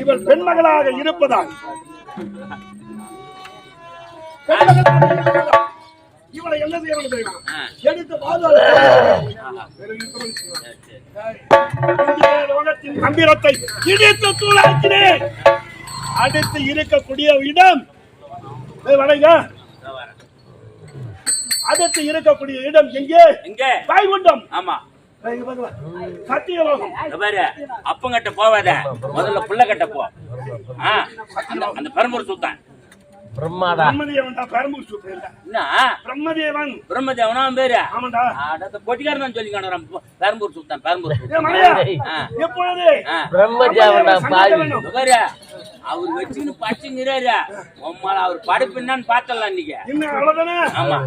இவள் பெண்மகளாக இருப்பதால். இவளை என்ன செய்ய வேண்டும் தெரியுமா? எடுத்து கம்பீரத்தை இடித்து தூளாக்கினேன். அடுத்து இருக்கக்கூடிய இடம் ஏய், வடைங்க. அடுத்து இருக்கக்கூடிய இடம் எங்கே? எங்க? வைகுண்டம் ஆமா. அப்பங்கிட்ட போவாத. முதல்ல புள்ள கட்ட போ அந்த அந்த பெரம்பூர் சுத்தான். பிரம்மதேவன் தான் பெரம்பூர் சூத்திரம் இல்ல. என்ன? பிரம்மதேவன். பிரம்மதேவனா பேரு. ஆமாண்டா. பொட்டிக்காரன் தான் சொல்லி காணுறான் பெரம்பூர் சுத்தான் பெரம்பூர். எப்பொழுது? ஆ. அவர் வச்சுன்னு பச்சுங்கிறாரு உம்மால அவர் படைப்பு என்னன்னு பார்த்தலாம் இன்னைக்கு. ஆமா.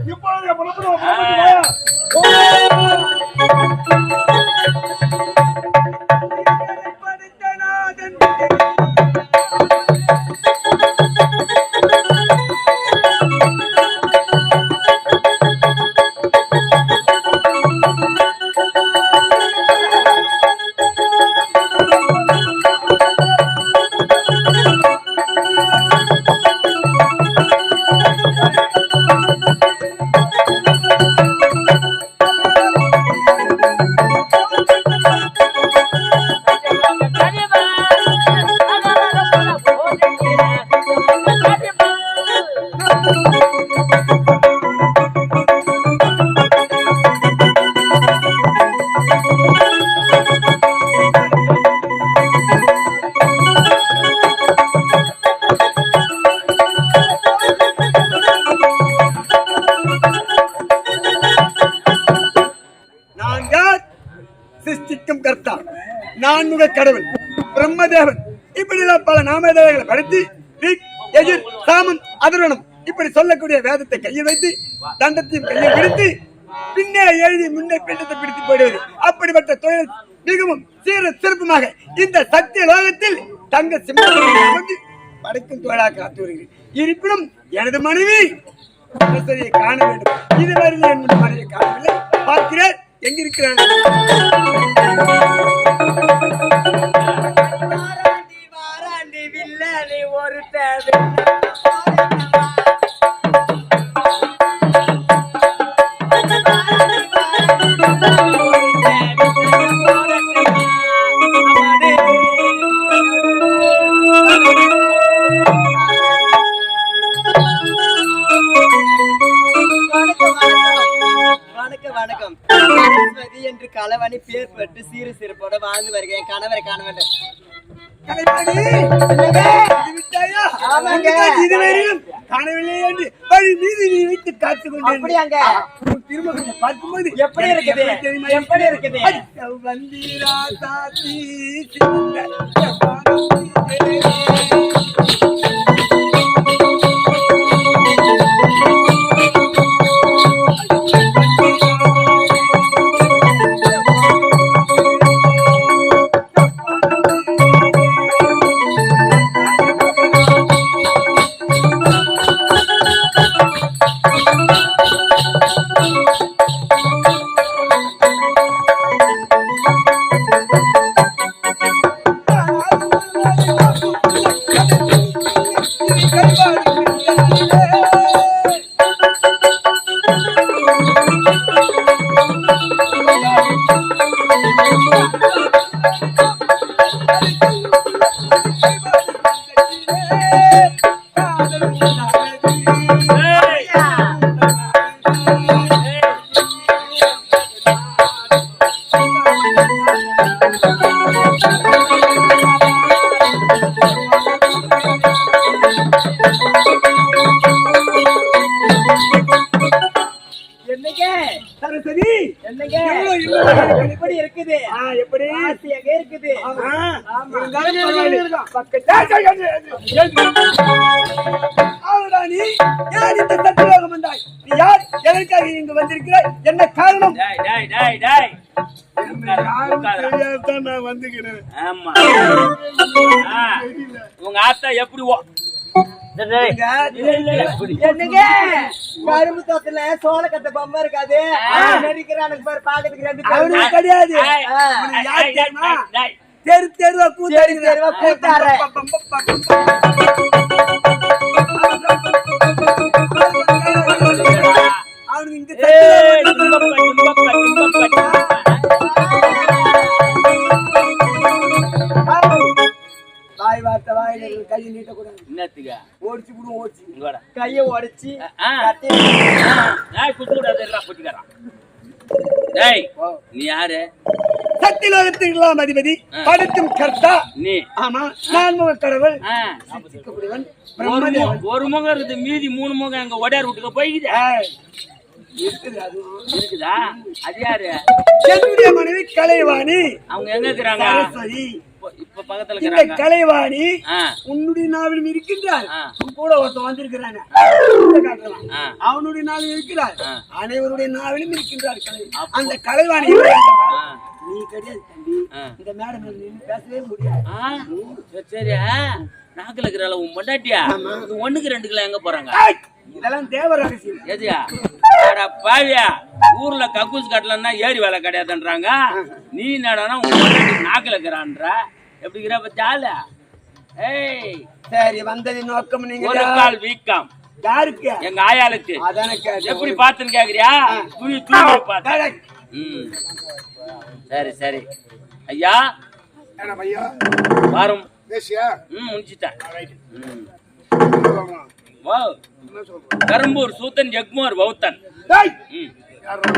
கையை வைத்து தண்டத்தையும் கையை பிடித்து பின்னே எழுதி முன்னே பின்னத்தை பிடித்து போடுவது. அப்படிப்பட்ட தொழில் மிகவும் சீர சிறப்புமாக இந்த சத்திய லோகத்தில் தங்க சிம்மத்தில் வந்து படைக்கும் தொழிலாக காத்து வருகிறேன் இருப்பினும் எனது மனைவி அரசரை காண வேண்டும். இதுவரை என் மனைவியை காணவில்லை. பார்க்கிறேன் எங்க ஒரு தேவை என்று கலவணி பேர் பெற்று சீறு சிறப்போட வாழ்ந்து வருகிறேன் கணவரை காண வேண்டும் கலைவாணி, இது விட்டாயா? ஆமாங்க. அங்குதான் இதுவரையிலும் காணவில்லை என்று வழி மீது நீ வைத்து காத்து கொண்டேன் அப்படியாங்க? உன் திருமகனை பார்க்கும்போது எப்படி இருக்குது? எப்படி இருக்குது? வந்தீரா சாத்தி நீ யார் இந்த சத்தியலோகம் வந்தாய் நீ யார் எதற்காக இங்கு வந்திருக்கிறாய் என்ன காரணம் நான் வந்துக்கிறேன் ஆமா உங்க ஆத்தா எப்படி என்னங்க கரும்பு தோட்டத்துல சோள கட்ட பொம்மை இருக்காது நடிக்கிறானுக்கு பாரு பாக்கிறதுக்கு ரெண்டு பேரும் அவனுக்கு கிடையாது தெரு தெருவா தெரு தெருவா கூத்தாடுற. அவனுக்கு தும்பப்பா. வாய் வார்த்தை வாயில கையை நீட்டக்கூடாது என்னத்துக்கு ஓடிச்சு விடும் ஓடிச்சு இங்க. கைய உடைச்சு குத்து. டேய், நீ யாரு சத்தியலோகத்துக்கெல்லாம் அதிபதி படைக்கும் கர்த்தா. நீ. ஆமா நான் முக கடவுள் ஒரு முகம் இருக்குது மீதி மூணு முகம் எங்க ஒடையார் வீட்டுக்கு போய்க்குது. இருக்குதா அது. யாரு? என்னுடைய மனைவி கலைவாணி. அவங்க எங்க இருக்கிறாங்க? இந்த கலைவாணி உன்னுடைய நாவிலும் இருக்கின்றார். உன் கூட ஒருத்தன் வந்திருக்கிறாங்க. அவனுடைய நாவிலும் இருக்கிறார். அனைவருடைய நாவிலும் இருக்கின்றார் கலை. அந்த கலைவாணி நீ கிடையாது தம்பி. இந்த மேடம் பேசவே முடியாது. ஆ, சரி, சரி ஆ, நாக்குல இருக்கிறாள் உன் மண்டாட்டியா ஒண்ணுக்கு ரெண்டுக்குலாம் எங்க போறாங்க? இதெல்லாம் தேவ ரகசியம். எதுயா? பாவியா. ஊர்ல கக்கூஸ் கட்டலன்னா ஏரி வேலை கிடையாதுன்றாங்க. நீ என்னடானா உன் நாக்குல இருக்கிறான்ற. எப்படி இருக்கிற பத்தியால ஏய் சரி வந்தது நோக்கம் நீங்க ஒரு கால் வீக்கம். யாருக்கு? எங்க ஆயாளுக்கு. எப்படி பாத்துன்னு கேக்குறியா? தூய் தூய் பாத்து சரி சரி. ஐயா என்ன பையா வாரம். கரும்பூர் சூத்தன் ஜெக்மோர் பௌத்தன். டேய்! ம். யாரா?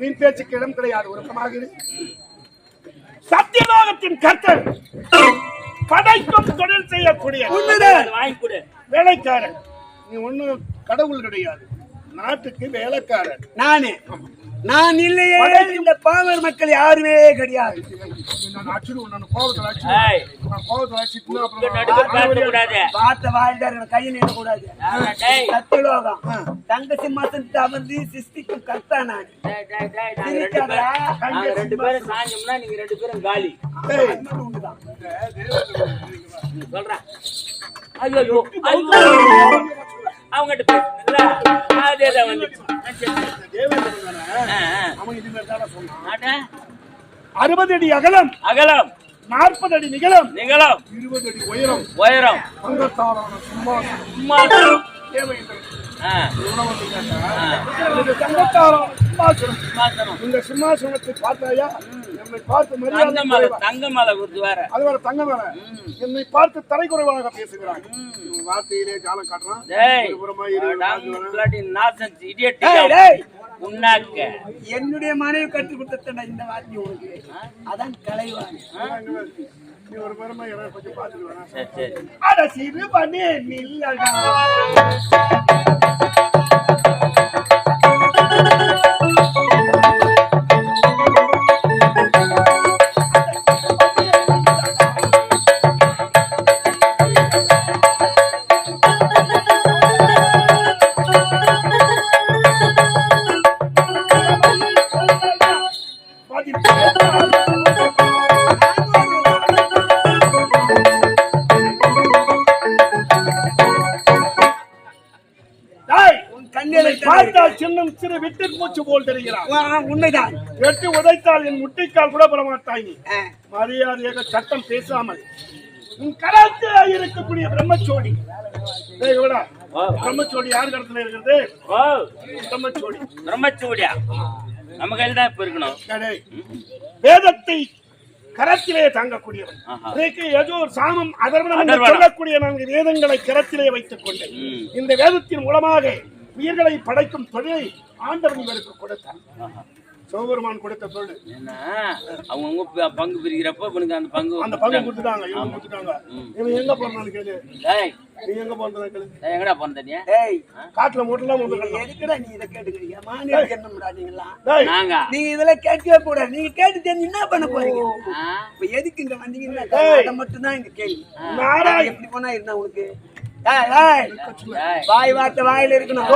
வீண் பேச்சுக்கு இடம் கிடையாது. உறக்கமாக இரு. சத்தியலோகத்தின் கர்த்தர். படைக்கும் தொழில் செய்யக்கூடிய உண்மைதான். அது வாங்கி கொடு. வேலைக்காரன். நீ ஒண்ணு கடவுள் கிடையாது. நாட்டுக்கு வேலைக்காரன். நானு. நான் இல்லையே. இந்த பாமர் மக்கள் யாருமே கிடையாது. பார்த்த வாழ்ந்தார் கையை யாரா டேய். சத்தியலோகம். தங்க சிம்மாசனத்தை அமர்ந்து சிருஷ்டிக்கும் கர்த்தா நான். ரெண்டு பேரும். நாங்க ரெண்டு பேரும் சாஞ்சோம்னா நீங்க ரெண்டு பேரும் காலி. டேய், நீ சொல்ற. ஐயோ ஐயோ. ஐயோ. அவங்ககிட்ட பேசுறீங்களா அதேதான் வந்துச்சு. அறுபது அடி அகலம். அகலம். நாற்பது அடி நிகழம் நிகழம் இருபது அடி உயரம். உயரம். சிம்மாசனம். இந்த சிம்மாசனத்தை பார்த்தாயா? என்னை பார்த்து மரியாதை தங்க மலை குறைவா- தங்க மலை கொடுத்து வேற. அது வேற தங்க மேல என்னை பார்த்து தரை குறைவாக பேசுகிறான் வார்த்தையிலே ஜாலம் காட்டுறான். என்னுடைய மனைவி கற்றுக் கொடுத்தா இந்த வார்த்தை உனக்கு. அதான் கலைவாணி. நீ ஒரு மரமா யாராவது கொஞ்சம் பார்த்துட்டு வேணா சரி சரி. அட சிறு பண்ணே நில்லடா. சிறு விட்டு மூச்சு போல் தெரிகிறான் ஆ, உண்மைதான். வெட்டி உதைத்தால் என் முட்டைக்கால் கூட பெறமாட்டாய் நீ. மரியாதையாக சட்டம் பேசாமல். உன் கராத்தே இருக்கக்கூடிய பிரம்மச்சோடி. பிரம்மச்சோடி யார் கடத்துல இருக்கிறது? பிரம்மச்சோடி. பிரம்மச்சூடியா? நம்ம கையில் தான் இப்ப இருக்கணும். டேய், வேதத்தை கரத்திலே தாங்கக்கூடியவன். ஆஹா. இதற்கு யஜூர் சாமம் அதர்வனம். சொல்லக்கூடிய நான்கு வேதங்களை கரத்திலே வைத்துக் கொண்டு ம். இந்த வேதத்தின் மூலமாக உயிர்களை படைக்கும் தொழிலை ஆண்டவன் இவருக்கு கொடுத்தார். சிவபெருமான் கொடுத்த தொழில். என்ன? அவங்க பங்கு பிரிக்கிறப்ப இவனுக்கு அந்த பங்கு அந்த பங்கு கொடுத்துட்டாங்க. இவங்க கொடுத்துட்டாங்க. இவன் எங்க போறான்னு கேளு. டேய் நீ எங்க போறதா கேளு. எங்கடா போன நீ ஏய் காட்டுல நீ கிடந்தான். எதுக்குடா நீ இதை கேட்டுக்கிறீங்க? மானிய ஜென்மம்டா நீங்களாம் டேய், நாங்க. நீங்க இதெல்லாம் கேட்கவே கூடாது. நீங்க கேட்டு தெரிஞ்சு என்ன பண்ண போறீங்க? இப்ப எதுக்கு இங்க வந்தீங்கன்னா. அதை மட்டும் தான் இங்க கேள்வி. நாராய் எப்படி போனா இருந்தா உனக்கு. வாய் வார்த்தை வாயில இருக்கணும்.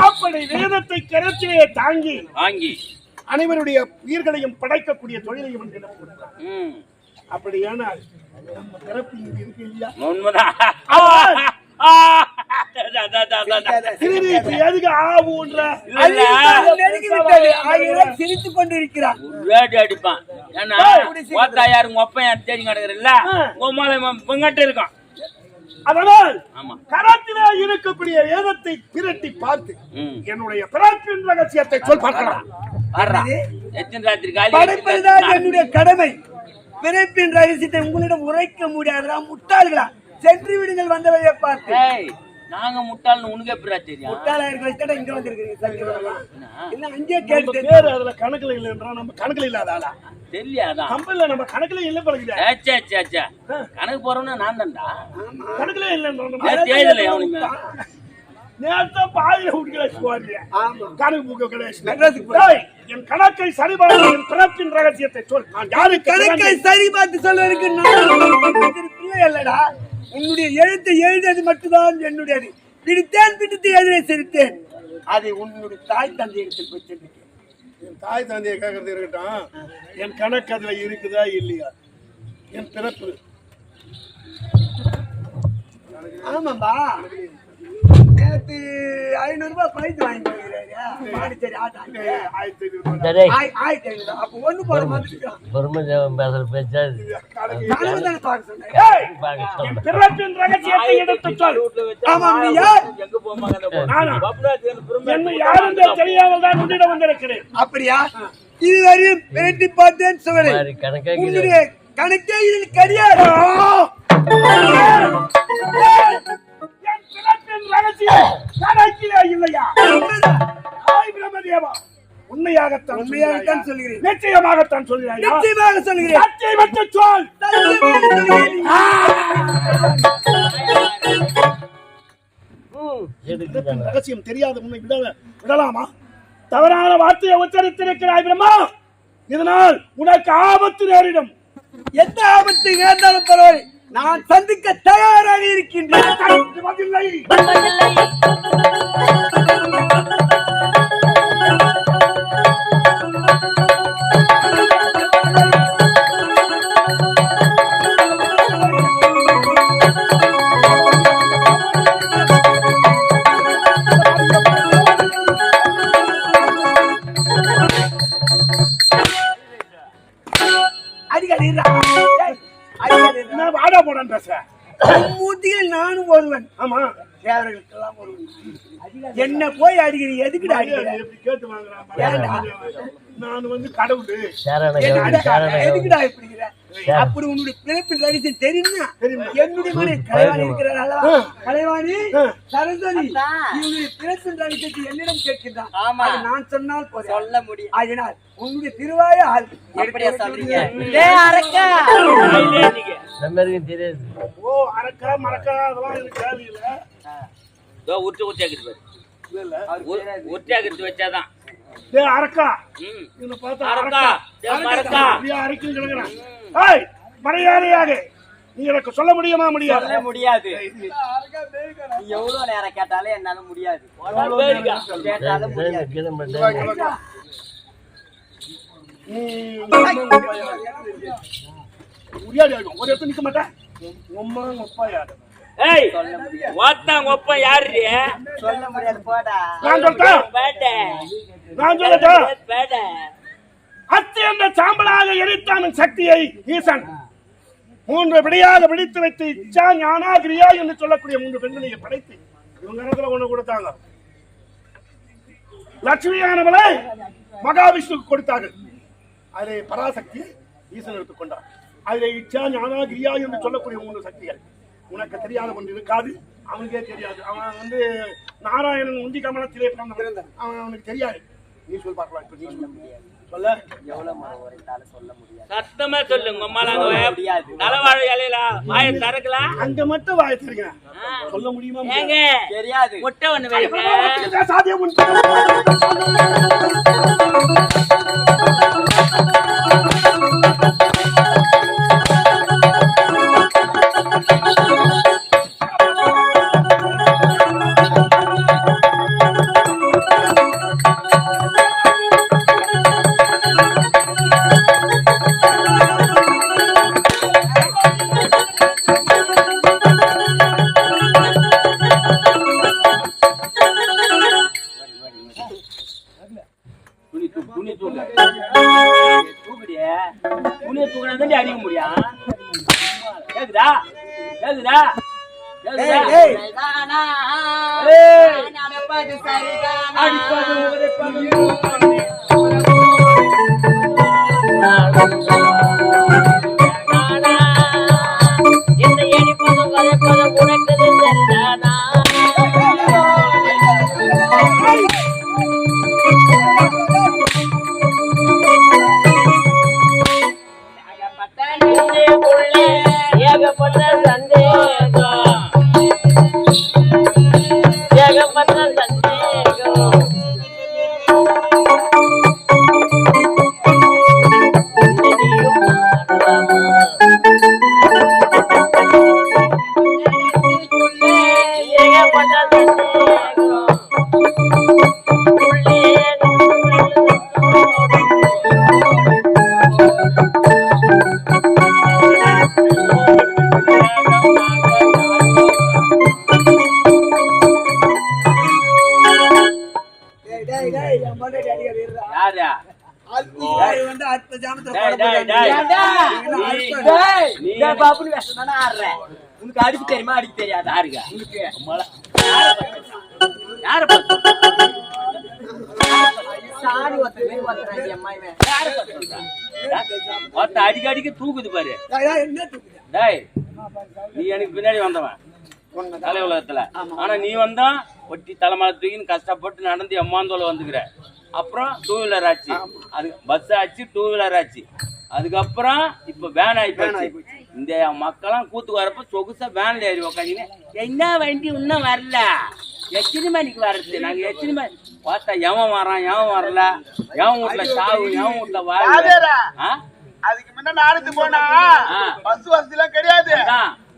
அப்படி வேதத்தை கரத்திலே தாங்கி வாங்கி அனைவருடைய உயிர்களையும் படைக்கக்கூடிய தொழிலையும் கொடுத்தார் ம். அப்படியானால் நம்ம பிறப்பு இங்க இருக்கு இல்லையா உண்மைதான் எதுக்கு வேடி அடிப்பான். ஏன்னா ஒப்பன் யாரு தேடி கிடக்குறல்ல இருக்கான். அதனால் கரத்திலே இருக்கக்கூடிய வேதத்தை திரட்டி பார்த்து என்னுடைய பிறப்பின் ரகசியத்தை சொல் பார்க்கலாம். படைப்பதுதான் என்னுடைய கடமை. பிறப்பின் ரகசியத்தை உங்களிடம் உரைக்க முடியாதா முட்டாள்களா? சென்று விடுங்கள் வந்தவையை பார்த்து. நாங்க முட்டாள்னு உனக்கு எப்படிடா தெரியும்? முட்டாளா இருக்க வச்சுட்டா இங்க வந்திருக்கீங்க சத்தியமா. என்ன? அங்கேயே கேட்டு பேரு அதுல கணக்குல இல்லைன்றா நம்ம கணக்குல இல்லாத ஆளா? தெரியாதான் கம்பெனில நம்ம கணக்குல இல்ல பழகுதா ஏச்சே ஏச்சே ஏச்சே கணக்கு போறவன நான் தான்டா. கணக்குல இல்லைன்றா தேதியில எவனுமே நேரத்தை பாதியில விட்டுக்கல சுவாரியா ஆமா. கணக்கு புக்க. டேய், என் கணக்கை சரிபார்த்து என் பிறப்பின் ரகசியத்தை சொல். நான் யாருக்கு கணக்கை சரி பார்த்து சொல்வதற்கு பிள்ளை அல்லடா. உன்னுடைய எழுத்தை எழுதியது மட்டும்தான் என்னுடையது. பிடித்தேன் பிடித்து எழுதிய சிரித்தேன். அதை உன்னுடைய தாய் தந்தை இடத்தில் போய் என் தாய் தந்தையை கேட்கறது இருக்கட்டும். என் கணக்கு அதுல இருக்குதா இல்லையா? என் பிறப்பு. ஆமாம்பா. நேத்து ஐநூறு ரூபாய் பைத்து வாங்கி பாண்டிச்சேரி ஆட்டாங்க ஆயிரத்தி ஐநூறு. அப்ப ஒண்ணு போட மாட்டேங்கிறான் பிரம்மதேவன் பேசுற பேச்சா. பிறப்பின் ரகசியத்தை எடுத்து சொல். நீ யார்? எங்க என்ன தெரியாமல் தான் உன்னிடம் வந்திருக்கிறேன். அப்படியா? இதுவரையும் விரட்டி பார்த்தேன் சுவரே கணக்கே உன்னுடைய கணக்கே இதில் கிடையாது? பிறப்பின் ரகசியம் கணக்கிலே இல்லையா? ஹாய் பிரம்மதேவா உண்மையாகத்தான் உண்மையாகத்தான் சொல்கிறாயா? சொல்கிறேன். நிச்சயமாகத்தான் சொல்கிறாயா? நிச்சயமாக சொல்கிறேன் சத்தியமற்ற சொல். சொல்கிறேன். ரகசியம் தெரியாத உன்னை விட விடலாமா? தவறான வார்த்தையை உச்சரித்திருக்கிறாய் பிரம்மா. இதனால் உனக்கு ஆபத்து நேரிடும். எந்த ஆபத்து நேர்ந்தாலும் பரவாயில்லை. நான் சந்திக்க தயாராக இருக்கின்றேன். நான் வந்து கடவுள். அப்படி உன்னுடைய தெரியுமா என்னுடைய மனை கலைவாணி இருக்கிறார் அல்லவா? கலைவாணி சரஸ்வதி இவனுடைய ரகசியத்தை என்னிடம் கேட்கின்றான் ஆமா. அது நான் சொன்னால் சொல்ல முடியும் ஆகினால் உன்னுடைய திருவாயால் எப்படியா சொல்றீங்க? அரக்கா. தெரியாது. ஓ அரக்கா மரக்கா அதெல்லாம் எனக்கு தேவையில்ல. உரு- உருட்டியாக்கிட்டு வச்சாதான் டேய் அரக்கா ம் இவனை பார்த்தா அரக்கா டேய் மரக்கா அப்படியே அரைக்கும் கிடக்குறான் ஏய் மரியாதையாக நீ எனக்கு சொல்ல முடியுமா முடியாது சொல்ல முடியாது நீ எவ்வளவு நேரம் கேட்டாலும் என்னால முடியாது. கேட்டாலும் முடியாது முடியாது ஆகும். ஒரு இடத்துல நிக்க மாட்டேன் உம்மா யாரு ஏய் ஒப்ப யாரு சொல்ல முடியாது போடா. நான் சொல்றேன். பேட்ட நான் சொல்லட்டா பேட்ட அத்து என்ற சாம்பலாக எரித்தான் சக்தியை ஈசன். மூன்று விடையாக பிடித்து வைத்து இச்சா ஞானா கிரியா என்று சொல்லக்கூடிய மூன்று பெண்களையை படைத்து இவங்க இடத்துல ஒண்ணு கொடுத்தாங்க. லட்சுமியானவளை மகாவிஷ்ணுக்கு கொடுத்தார்கள். அதிலே பராசக்தி ஈசன் எடுத்துக்கொண்டார். அதிலே இச்சா ஞானா கிரியா என்று சொல்லக்கூடிய மூன்று சக்திகள். உனக்கு தெரியாத ஒன்று இருக்காது. அவனுக்கே தெரியாது. அவன் வந்து நாராயணன் உந்தி கமலத்திலே பிறந்தவன். அவன் அவனுக்கு தெரியாது. நீ சொல் பார்க்கலாம் இப்ப நீ சொல்ல சொல்ல? எவ்வளவு முறை உரைத்தாலும் சொல்ல முடியாது. சத்தமா சொல்லுங்க உம்மால முடியாது. தலைவாழை இலையில? வாயை திறக்கலாம் அங்க மட்டும் வாய சொல்ல முடியுமா ஏங்க? தெரியாது. முட்டை ஒண்ணு வைங்க. முடியாது? சாத்தியம் வந்து அடுத்த ஜாமத்துல பாப்புன்னு வேஷம் தானே. உனக்கு அடிக்க தெரியுமா அடிக்க தெரியாதா உனக்கு யாரை சாணி ஒருத்தர் ஒருத்தர் அம்மா. யாரை? ஒருத்த அடிக்க அடிக்க தூக்குது பாரு டேய், டேய், என்ன தூக்குது? டேய் நீ எனக்கு பின்னாடி வந்தவன் கலை உலகத்துல ஆனா நீ வந்தா ஒட்டி தலைமலை தூக்கின்னு கஷ்டப்பட்டு நடந்து எம்மாந்தோல வந்துக்கிற அப்புறம் டூ வீலர் ஆச்சு. அது பஸ் ஆச்சு டூ வீலர் ஆச்சு. அதுக்கப்புறம் இப்ப வேன் ஆகி போச்சு. இந்த மக்கள்லாம் கூத்து வரப்ப சொகுசா வேன்ல ஏறி உக்காந்தீங்க. என்ன வண்டி இன்னும் வரல? எத்தனை மணிக்கு வர்றது? நாங்க எத்தனை மணி பார்த்தா எவன் வரான் எவன் வரல? எவன் வீட்டுல சாவு எவன் வீட்டுல வாழ்வு ஆ? அதுக்கு முன்ன நாடுத்து போனா. பஸ் வசதி எல்லாம் கிடையாது.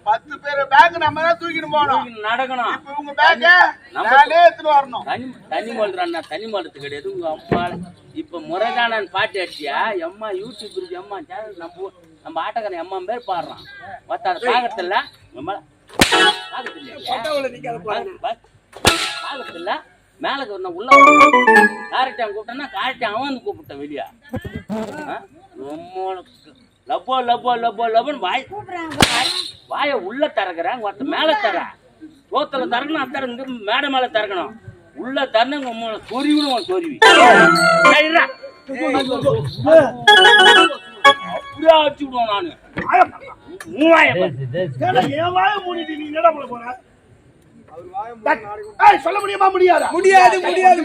பத்து பேர் பேக் நம்ம தான் தூக்கிட்டு போனோம் தூக்கி நடக்கணும். இப்ப உங்க பேக்க நம்ம- நானே எடுத்துட்டு வரணும். தனி தனி மல்றான்னா தனி மலத்து கிடையாது. உங்க அம்மா. இப்ப முறைதானன் பாட்டு அடிச்சியா? எம்மா யூடியூப் இருக்கு. எம்மா சேனல் நம்ம நம்ம ஆட்டக்காரன் எம்மா பேர் பாடுறான். மத்த அதை போறாங்க. பாக்கத்தில்ல மேல உள்ள காரட்டான் கூப்பிட்டா காரட்டான் அவன் வந்து கூப்பிட்டான் வெளியா. லப்போ லப்போ லப்போ லப்போன்னு வாய் வாய. உள்ள திறக்கிறேன் ஒருத்த மேல தர சோத்துல திறக்கணும் அத்தர இங்க மேடை மேல திறக்கணும். உள்ள திறந்து உங்க சொருவிடும் சொருவி சரிடா. அப்படியே அடிச்சு விடுவோம் நானு. சொல்ல முடியுமா? முடியாதா? முடியாது, முடியாது.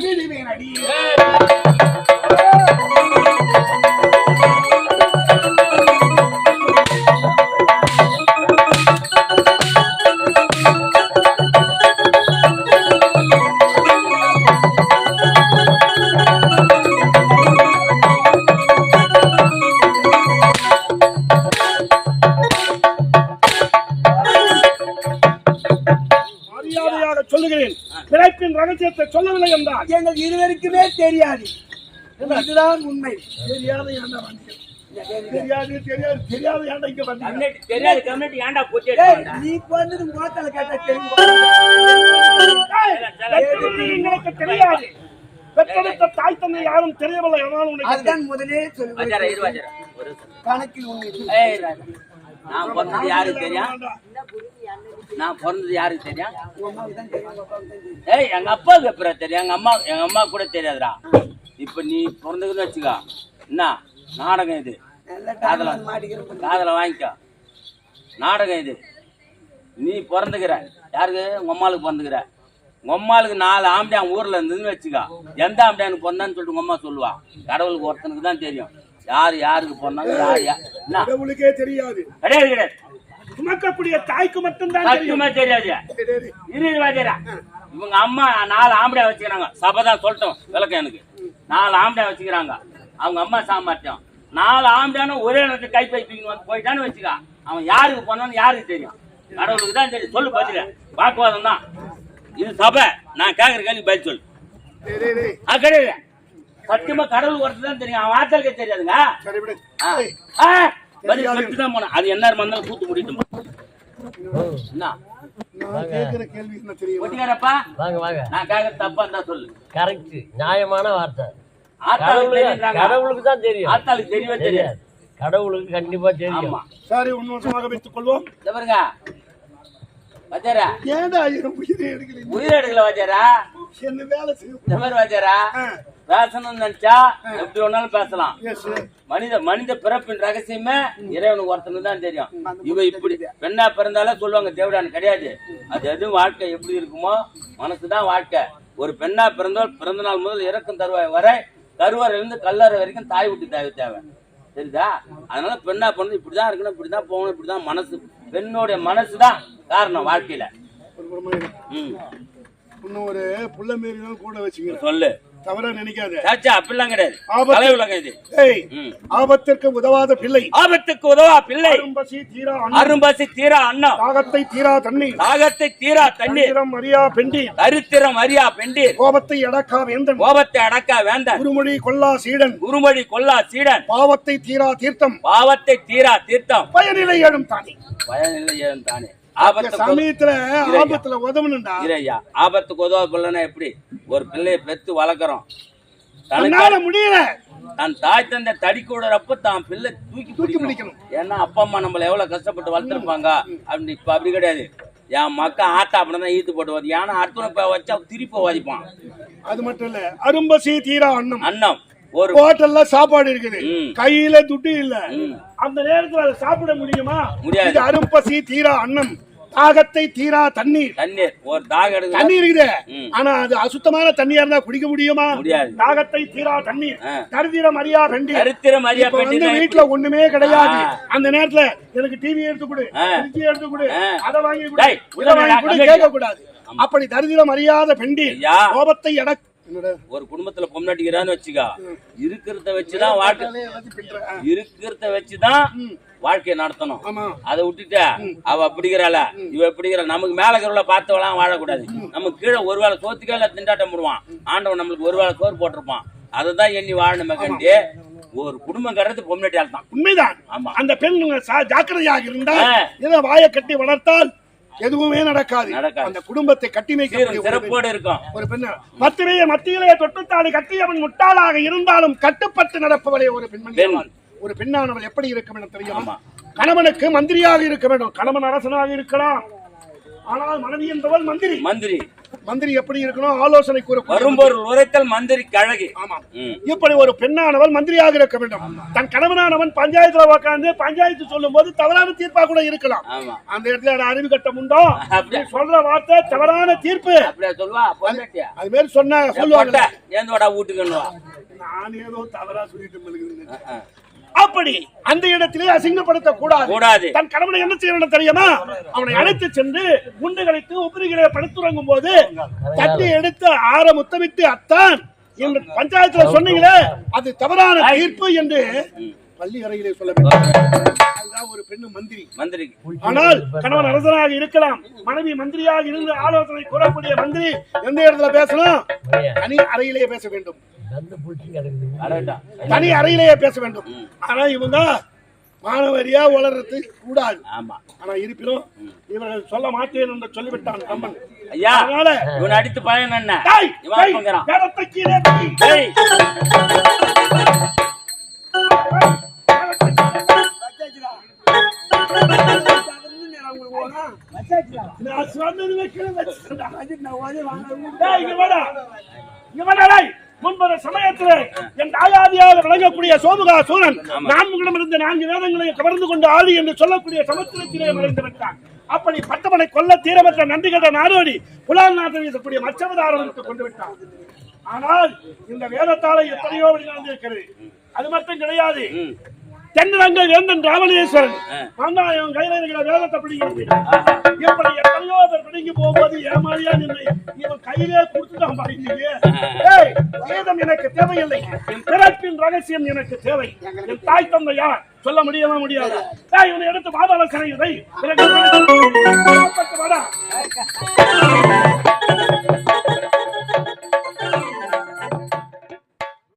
எங்கள் இருவருக்குமே தெரியாது. இதுதான் உண்மை. தெரியாத ஏன்டா வந்தீங்க? தெரியாது தெரியாது தெரியாத ஏன்டா இங்க வந்தீங்க தெரியாது கம்யூனிட்டி ஏன்டா போச்சு நீ வந்தது மோத்தல கேட்டா தெரியும். தெரியாது? பெற்றெடுத்த தாய் தந்தை யாரும் தெரியவில்லை ஆனால் உனக்கு அதுதான் முதலே சொல்லி வச்சாரா இரு வச்சாரா ஒரு கணக்கில் உண்மை. நான் யாருக்கு தெரியும்? நான் பிறந்தது யாருக்கு தெரியும். ஏய் எங்க அப்பாவுக்கு எப்படி தெரியும்? எங்க அம்மா எங்க அம்மா கூட தெரியாதுடா. இப்ப நீ பிறந்ததுன்னு வச்சுக்கோ. என்ன? நாடகம் இது. காதல காதல வாங்கிக்கோ. நாடகம் இது. நீ பிறந்துக்கிற. யாருக்கு? உங்க அம்மாளுக்கு பிறந்துக்கிற. உங்க அம்மாளுக்கு நாலு ஆம்படியான் ஊர்ல இருந்ததுன்னு வச்சுக்கோ. எந்த ஆம்படியானுக்கு பிறந்தான்னு சொல்லிட்டு உங்க அம்மா சொல்லுவா. கடவுளுக்கு ஒருத்தனுக்கு தான் தெரியும். யார் யாருக்கு பிறந்தாங்க யார் யா- என்ன? கடவுளுக்கே தெரியாது. கிடையாது கிடையாது. சுமக்கக்கூடிய தாய்க்கு மட்டும்தான் தெரியும். சத்தியமா தெரியாது. இவங்க அம்மா நாலு ஆம்படியா வச்சுக்கிறாங்க. சபதான் சொல்லட்டும் விளக்கம் எனக்கு. நாலு ஆம்படியா வச்சுக்கிறாங்க. அவங்க அம்மா சாமர்த்தியம். நாலு ஆம்படியான ஒரே நேரத்துக்கு கை பை தூக்கின்னு வந்து போயிட்டான்னு வச்சுக்கா. அவன் யாருக்கு போனான்னு யாருக்கு தெரியும்? கடவுளுக்கு தான் தெரியும். சொல்லு பதில. வாக்குவாதம் தான். இது சபை. நான் கேட்கற கேள்வி பதில் சொல்லு. கிடையாது சத்தியமா கடவுள் ஒருத்தர் தான் தெரியும். அவன் ஆத்தலுக்கு தெரியாதுங்க. பதில் சொல்லிட்டு தான் போனேன். அது என்ன? இருந்தாலும் கூத்து முடிட்டும் என்ன ஒட்டிக்காரப்பா வாங்க வாங்க. நான் கேட்கற தப்பா இருந்தா சொல்லு. கரெக்ட் நியாயமான வார்த்தை. கடவுளுக்கு தான் தெரியும். ஆத்தாளுக்கு தெரியவே தெரியாது. கடவுளுக்கு கண்டிப்பா தெரியும். சரி உன்வசமாக வைத்துக் கொள்வோம். பாருங்க. வச்சாரா ஏன்டா உயிரை எடுக்கிறீங்க உயிர் எடுக்கல வச்சாரா என்ன வேலை செய்யும்? பேசணும்னு நினைச்சா எப்படி வேணாலும் பேசலாம். மனித மனித பிறப்பின் ரகசியமே இறைவனுக்கு ஒருத்தனுக்கு தான் தெரியும். இவ இப்படி பெண்ணா பிறந்தாலே சொல்லுவாங்க தேவடான்னு கிடையாது. அது எதுவும் வாழ்க்கை எப்படி இருக்குமோ மனசுதான் வாழ்க்கை. ஒரு பெண்ணா பிறந்தால் பிறந்த நாள் முதல் இறக்கும் தருவாய் வரை கருவறையிலிருந்து கல்லறை வரைக்கும் தாய் விட்டு தேவை தேவை. தெரியுதா? அதனால பெண்ணா பிறந்து இப்படிதான் இருக்கணும் இப்படிதான் போகணும் இப்படிதான் மனசு பெண்ணுடைய மனசுதான் காரணம் வாழ்க்கையில. இன்னும் ஒரு புள்ள மாரி கூட வச்சுக்கிறேன். சொல்லு. தவறா நினைக்காத. சாச்சா அப்படிலாம் கிடையாது. இது. ஆபத்திற்கு உதவாத பிள்ளை. ஆபத்துக்கு உதவா பிள்ளை. அரும்பசி தீரா அரும்பசி தீரா அன்னம் தாகத்தை தீரா தண்ணீர் தாகத்தை தீரா தண்ணீர் தந்திரம் அறியா பெண்டீர் தரித்திரம் அறியா பெண்டீர் கோபத்தை அடக்கா வேந்தன். கோபத்தை அடக்கா வேந்தன். குருமொழி கொல்லா சீடன். குருமொழி கொல்லா சீடன். பாவத்தை தீரா தீர்த்தம். பாவத்தை தீரா தீர்த்தம். பயனிலை எழும் தானே. பயனில்லை ஏன் தானே. சமயத்துல ஆபத்துல உதவணும்டா. இறையா ஆபத்துக்கு உதவ பிள்ளைனா எப்படி? ஒரு பிள்ளையை பெத்து வளர்க்குறோம். தன்னால முடியல. தன் தாய் தந்தை தடி கூடுறப்ப தான் பிள்ளை தூக்கி தூக்கி பிடிக்கணும். ஏன்னா அப்பா அம்மா நம்மள எவ்வளவு கஷ்டப்பட்டு வளர்த்துருப்பாங்க? அப்படி இப்ப அப்படி கிடையாது. என் மக்கா ஆத்தா அப்படிதான் ஈத்து போட்டு ஏன்னா அடுத்த போய் வச்சா திருப்பி வதிப்பான் அது மட்டும் இல்ல அரும்பசி தீரா அன்னம். அன்னம். ஒரு ஹோட்டல்ல சாப்பாடு இருக்குது. கையில துட்டு இல்ல. அந்த நேரத்துல சாப்பிட முடியுமா? முடியாது. அரும்பசி தீரா அன்னம். தாகத்தை தீரா தண்ணீர் தண்ணீர் ஒரு தாக எடுக்க தண்ணி இருக்குது. ஆனா அது அசுத்தமான தண்ணியா இருந்தா குடிக்க முடியுமா. தாகத்தை தீரா தண்ணீர் ஆ. தரிதிரம் அறியா பெண்டி சரித்திரம் அறியா வந்து வீட்டுல ஒண்ணுமே கிடையாது. அந்த நேரத்துல எனக்கு டிவி எடுத்து கொடு. ஃப்ரிட்ஜ் எடுத்து கொடு. அதை வாங்கி கொடு இதை வாங்கி கொடு கேட்க கூடாது அப்படி தரிதிரம் அறியாத பெண்டி. கோபத்தை என்னடா? ஒரு குடும்பத்துல பொம்னாட்டிக்கிறான்னு வச்சுக்கா. இருக்கிறத வச்சுதான் வாழ்க்கை. இருக்கிறத வச்சுதான் வாழ்க்கையை நடத்தணும். அதை விட்டுட்டு அவ அப்படிங்கிறாள. இவ எப்படிங்கிற நமக்கு மேல இருக்கிறவள பார்த்தவளாம் வாழக்கூடாது. நமக்கு கீழே ஒரு வேளை சோத்துக்கே இல்ல திண்டாட்டம் போடுவான். ஆண்டவன் நம்மளுக்கு ஒரு வேளை சோறு போட்டிருப்பான். அதை தான் எண்ணி வாழணுமே கண்டி ஒரு குடும்பம் கட்டுறது பொம்னாட்டியால் தான் உண்மைதான். ஆமா. அந்த பெண் ஜாக்கிரதையாக இருந்தால் ஆ. இதை வாயை கட்டி வளர்த்தால் எதுவுமே நடக்காது. அந்த குடும்பத்தை கட்டி சீரும் வைக்கக்கூடிய ஒரு பெண். சிறப்போடு இருக்கும். ஒரு பெண் மத்திரைய மத்தியிலே தொட்டுத்தாளி கட்டியவன் முட்டாளாக இருந்தாலும் கட்டுப்பட்டு நடப்பவளே ஒரு பெண்மணி. ஒரு பெண்ணானவள் எப்படி இருக்க வேண்டும் தெரியுமா. கணவனுக்கு மந்திரியாக இருக்க வேண்டும். கணவன் அரசனாக இருக்கலாம். ஆனால் மனைவி என்பவள் மந்திரி. மந்திரி. மந்திரி எப்படி இருக்கணும்? ஆலோசனை கூறக்கூடிய வரும்பொருள் உரைத்தல் மந்திரிக்கு அழகு. ஆமாம் ம். இப்படி ஒரு பெண்ணானவள் மந்திரியாக இருக்க வேண்டும். தன் கணவனானவன் பஞ்சாயத்துல உட்கார்ந்து பஞ்சாயத்து சொல்லும் போது தவறான தீர்ப்பா கூட இருக்கலாம். ஆமா. அந்த இடத்துல அறிவு கட்டம் உண்டோ சொல்ற வார்த்தை தவறான தீர்ப்பு. அது மாதிரி சொன்ன சொல்லுவாங்க. நான் ஏதோ தவறா சொல்லிட்டு. அப்படி அந்த இடத்திலே அசிங்கப்படுத்த கூடாது. தன் கணவனை என்ன செய்யணும் தெரியுமா? அவனை அழைத்து சென்று குண்டு கழித்து உபரிகளை படுத்துறங்கும் போது தட்டி எடுத்து ஆற முத்தமிட்டு அத்தான் என்று பஞ்சாயத்துல சொன்னீங்களே அது தவறான தீர்ப்பு என்று பள்ளி அறையிலே சொல்ல வேண்டும். அதுதான் ஒரு பெண்ணு மந்திரி. மந்திரிக்கு ஆனால் கணவன் அரசனாக இருக்கலாம் மனைவி மந்திரியாக இருந்து ஆலோசனை கூறக்கூடிய மந்திரி எந்த இடத்துல பேசணும்? தனி அறையிலேயே பேச வேண்டும். தனி அறையிலேயே பேச வேண்டும். ஆனா இவங்க மாணவரியா வளர்றது கூடாது. ஆமா. ஆனா இருப்பினும் இவர்கள் சொல்ல மாட்டேன் என்று சொல்லிவிட்டான் கம்பன். ஐயா அதனால இவனை அடித்து பயன் என்ன? நான். டேய், இங்க வாடா. இங்க வாடா, டேய். முன்பொரு சமயத்திலே என் தாயாதியாக விளங்கக்கூடிய சோமுகா சூரன் நான்முகனம் இருந்த நான்கு வேதங்களை கவர்ந்து கொண்டு ஆளி என்று சொல்லக்கூடிய சமுத்திரத்திலே மறைந்து விட்டான். அப்படி பட்டவனை கொல்ல தீரமற்ற நன்றி கட்ட நாடோடி புலால் நாட்டை வீசக்கூடிய மச்சவதாரனுக்கு கொண்டு விட்டான். ஆனால் இந்த வேதத்தால எத்தனையோ நடந்திருக்கிறது அது மட்டும் கிடையாது. தென்னரங்க வேந்தன் ராவணேஸ்வரன் மன்னாயம் கையில இருக்கிற வேதத்தை பிடிக்கிறது. இப்படி எத்தனையோ பேர் பிடிங்கி போகும்போது ஏமாளியா நின்று இவன் கையிலே கொடுத்துட்டான் பாருங்க ஏய் வேதம் எனக்கு தேவையில்லை. பிறப்பின் ரகசியம் எனக்கு தேவை. என் தாய் தந்தை யார் சொல்ல முடியவே முடியாது. இவனை எடுத்து பாதாள சிறையில் வை பிறகு